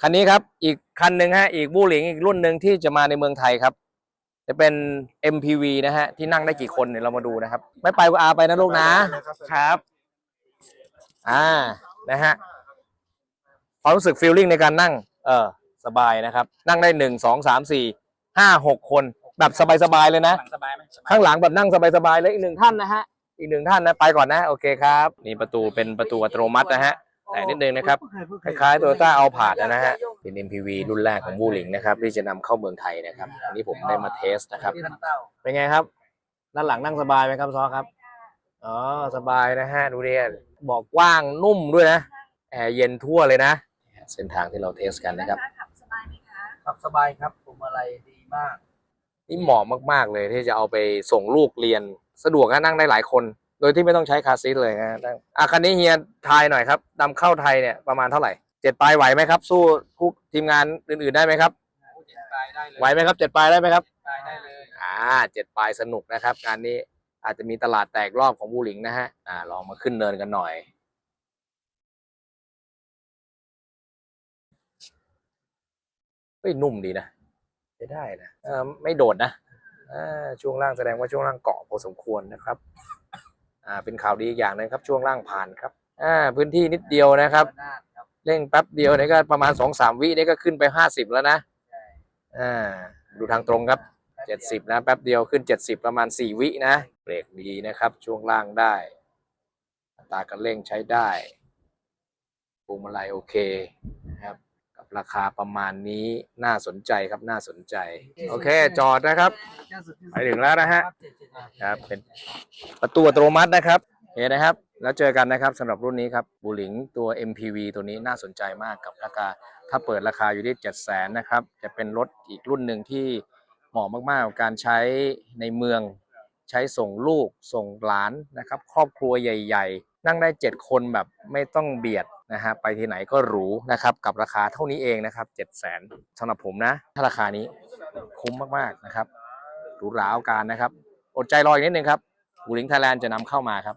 คันนี้ครับ อีกคันหนึ่งฮะ อีกบูหลิงอีกรุ่นหนึ่งที่จะมาในเมืองไทยครับ จะเป็น MPV นะฮะ ที่นั่งได้กี่คนเนี่ยเรามาดูนะครับ ไม่ไปก็อาไปนะลูกนะ ครับ อ่า นะฮะ ความรู้สึกฟีลลิ่งในการนั่ง เออ สบายนะครับ นั่งได้หนึ่งสองสามสี่ห้าหกคน แบบสบายๆเลยนะหลังสบายไหมสบายข้างหลังแบบนั่งสบายๆเลยอีกหนึ่งท่านนะฮะ อีกหนึ่งท่านนะ ไปก่อนนะ โอเคครับ นี่ประตูเป็นประตูอัตโนมัตินะฮะ แต่นิดนึงนะครับ คล้ายๆ Toyota a l p a r d นะฮะ เป็น MPV รุ่นแรกของบูหลิงนะครับ ที่จะนำเข้าเมืองไทยนะครับ อันนี้ผมได้มาเทสนะครับที่ท่านเต้าเป็นไงครับ ด้านหลังนั่งสบายไหมครับซอครับ อ๋อ สบายนะฮะ ดูดิบอกกว้างนุ่มด้วยนะ แอร์เย็นทั่วเลยนะ เส้นทางที่เราเทสกันนะครับ ขับสบายไหมคะขับสบายครับผมอะไรดีมาก นี่เหมาะมากๆเลยที่จะเอาไปส่งลูกเรียน สะดวกนะนั่งได้หลายคน โดยที่ไม่ต้องใช้คาร์ซีทเลยนะนั่งอะคันนี้เฮียทายหน่อยครับนำเข้าไทยเนี่ยประมาณเท่าไหร่เจ็ดปลายไหวไหมครับ สู้คู่ทีมงานอื่นๆได้ไหมครับเจ็ดปลายได้เลยไหวไหมครับเจ็ดปลายได้ไหมครับปลายได้เลยอ่าเจ็ดปลายสนุกนะครับงานนี้อาจจะมีตลาดแตกรอบของบูหลิงนะฮะอ่าลองมาขึ้นเนินกันหน่อยเฮ้ยนุ่มดีนะใช้ได้นะเออไม่โดดนะอ่าช่วงล่างแสดงว่าช่วงล่างเกาะพอสมควรนะครับ อ่าเป็นข่าวดีอีกอย่างหนึงครับ ช่วงล่างผ่านครับอ่าพื้นที่นิดเดียวนะครับ เร่งแป๊บเดียวนี่ก็ประมาณสองสามวินี่ก็ขึ้นไปห้าสิบแล้วนะอ่าดูทางตรงครับเจ็ดสิบนะแป๊บเดียวขึ้นเจ็ดสิบประมาณสี่วินะเบรกดีนะครับ ช่วงล่างได้ตาการเร่งใช้ได้พวงมาลัยโอเคนะครับ ราคาประมาณนี้น่าสนใจครับน่าสนใจ โอเค จอดนะครับ ไปถึงแล้วนะฮะครับเป็นประตูอัตโนมัตินะครับเห็นนะครับ แล้วเจอกันนะครับสำหรับรุ่นนี้ครับบูหลิงตัว MPV ตัวนี้น่าสนใจมากกับราคา ถ้าเปิดราคาอยู่ที่7 0 0 0 0นะครับ จะเป็นรถอีกรุ่นหนึ่งที่เหมาะมากๆกับการใช้ในเมือง ใช้ส่งลูกส่งหลานนะครับ ครอบครัวใหญ่ ๆ นั่งได้ 7 คนแบบไม่ต้องเบียด นะฮะไปที่ไหนก็หรูนะครับกับราคาเท่านี้เองนะครับ7 0 0 0 0สำหรับผมนะถ้าราคานี้คุ้มมากๆนะครับหรูหราเอาการนะครับ อดใจรออีกนิดนึงครับบูลิงไทยแลนด์จะนำเข้ามาครับ